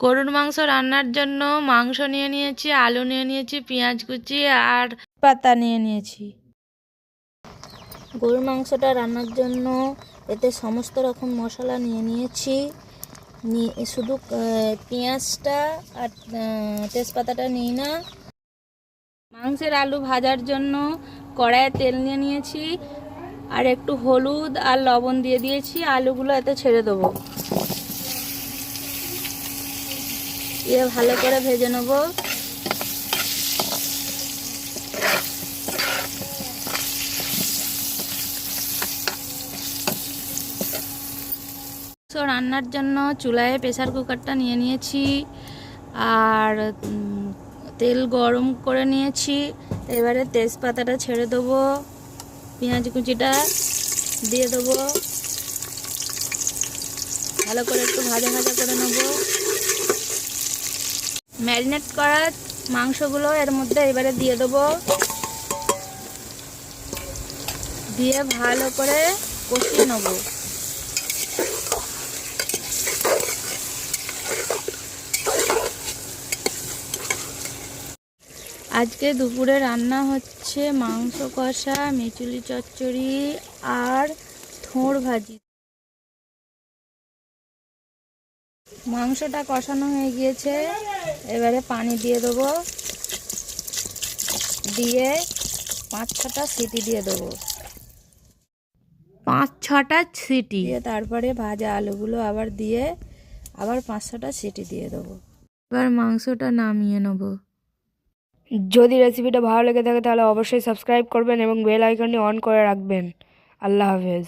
গরুর মাংস রান্নার জন্য মাংস নিয়ে নিয়েছি, আলু নিয়ে নিয়েছি, পেঁয়াজ কুচি আর পাতা নিয়ে নিয়েছি। গরুর মাংসটা রান্নার জন্য এতে সমস্ত রকম মশলা নিয়ে নিয়েছি। নিয়ে শুধু পেঁয়াজটা আর তেজপাতাটা নিই না। মাংসের আলু ভাজার জন্য কড়াইয়ে তেল নিয়ে নিয়েছি আর একটু হলুদ আর লবণ দিয়ে দিয়েছি। আলুগুলো এতে ছেড়ে দেবো। দিয়ে ভালো করে ভেজে নেব। তো রান্নার জন্য চুলায় প্রেসার কুকারটা নিয়ে নিয়েছি, আর তেল গরম করে নিয়েছি। এবারে তেজপাতাটা ছেড়ে দেবো, পেঁয়াজ কুচিটা দিয়ে দেবো। ভালো করে একটু ভাজা ভাজা করে নেব। ম্যারিনেট করা মাংসগুলো এর মধ্যে এবারে দিয়ে দেবো। দিয়ে ভালো করে কষিয়ে নেব। আজকে দুপুরে রান্না হচ্ছে মাংস কষা, মেচুলি চচ্চড়ি আর থোড় ভাজি। মাংসটা কষানো হয়ে গিয়েছে। এবারে পানি দিয়ে দেবো। দিয়ে পাঁচ ছটা সিটি দিয়ে দেবো। পাঁচ ছটা সিটি? দিয়ে তারপরে ভাজা আলুগুলো আবার দিয়ে আবার পাঁচ ছটা সিটি দিয়ে দেবো। এবার মাংসটা নামিয়ে নেব। যদি রেসিপিটা ভালো লেগে থাকে তাহলে অবশ্যই সাবস্ক্রাইব করবেন এবং বেল আইকনটি অন করে রাখবেন। আল্লাহ হাফেজ।